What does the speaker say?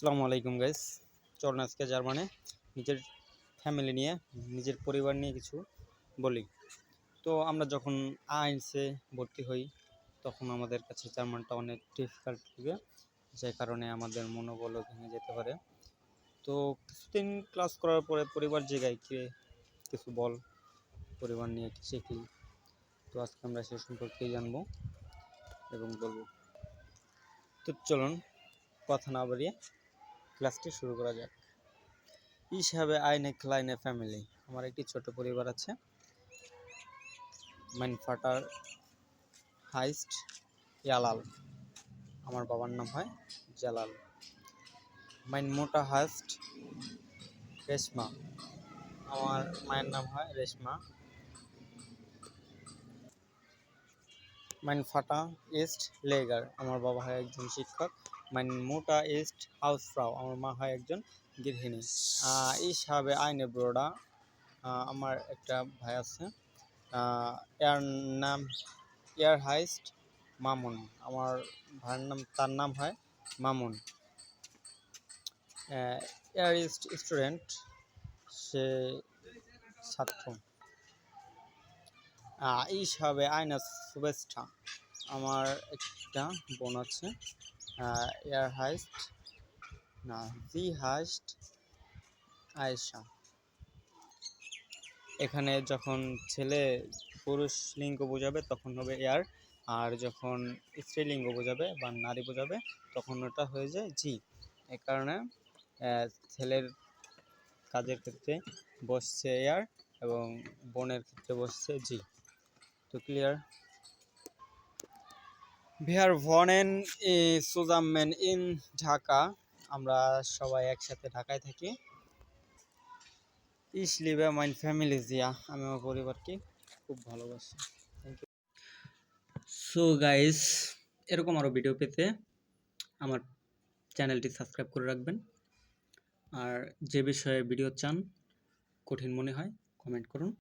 আসসালামু আলাইকুম গাইস চলুন আজকে জার্মানে নিজের ফ্যামিলি নিয়ে, নিজের পরিবার নিয়ে কিছু বলি। তো আমরা যখন আইনসে ভর্তি হই, তখন আমাদের কাছে জার্মানটা অনেক ডিফিকাল্ট লাগে, যে কারণে আমাদের মনোবলও ভেঙে যেতে পারে। তো কিছুদিন ক্লাস করার পরে পরিবার জায়গায় কে কিছু বল, পরিবার নিয়ে শিখি, তো আজকে আমরা সে সম্পর্কেই জানব এবং বলব। তো চলুন, কথা না বাড়িয়ে ক্লাসটি শুরু করা যাক। হিসাবে আইনে ক্লাইনে ফ্যামিলি। আমার একটি ছোট পরিবার আছে। মাইন ফাটার হাইস্ট ইয়ালাল। আমার বাবার নাম হয় Jalal. Mine mother is Reshma. আমার মায়ের নাম হয় রেশমা। মাইন ফাটা ইস্ট লেগার। আমার বাবা হয় একজন শিক্ষক। মাইন মোটা ইস্ট হাউস ফ্রাও আমার মা হয় একজন গৃহিণী। এই সাবে আইনে ব্রোডা আমার একটা ভাই আছে এর নাম এয়ার হাইস্ট মামুন। আমার ভাইয়ের নাম, তার নাম হয় মামুন। এয়ার ইস্ট স্টুডেন্ট, সে ছাত্র। এই হিসাবে আয়না শুভেচ্ছা। আমার একটা বোন আছে এয়ার হাইস্ট, না, জি হাইস্ট, আয়েশা। এখানে যখন ছেলে পুরুষ লিঙ্গ বোঝাবে, তখন হবে এয়ার, আর যখন স্ত্রীলিঙ্গ বোঝাবে বা নারী বোঝাবে, তখন ওটা হয়ে যায় জি। এ কারণে ছেলের কাজের ক্ষেত্রে বসছে এয়ার এবং বোনের ক্ষেত্রে বসছে জি। তো ক্লিয়ার ভিয়ার ভনেন সুজামমেন ইন ঢাকা। আমরা সবাই একসাথে ঢাকায় থাকি। ইস লিবে মাইন ফ্যামিলি জিয়া আমি আমার পরিবারকে খুব ভালোবাসি। থ্যাংক ইউ সো গাইস এরকম আরও ভিডিও পেতে আমার চ্যানেলটি সাবস্ক্রাইব করে রাখবেন। আর যে বিষয়ে ভিডিও চান, কঠিন মনে হয় কমেন্ট করুন।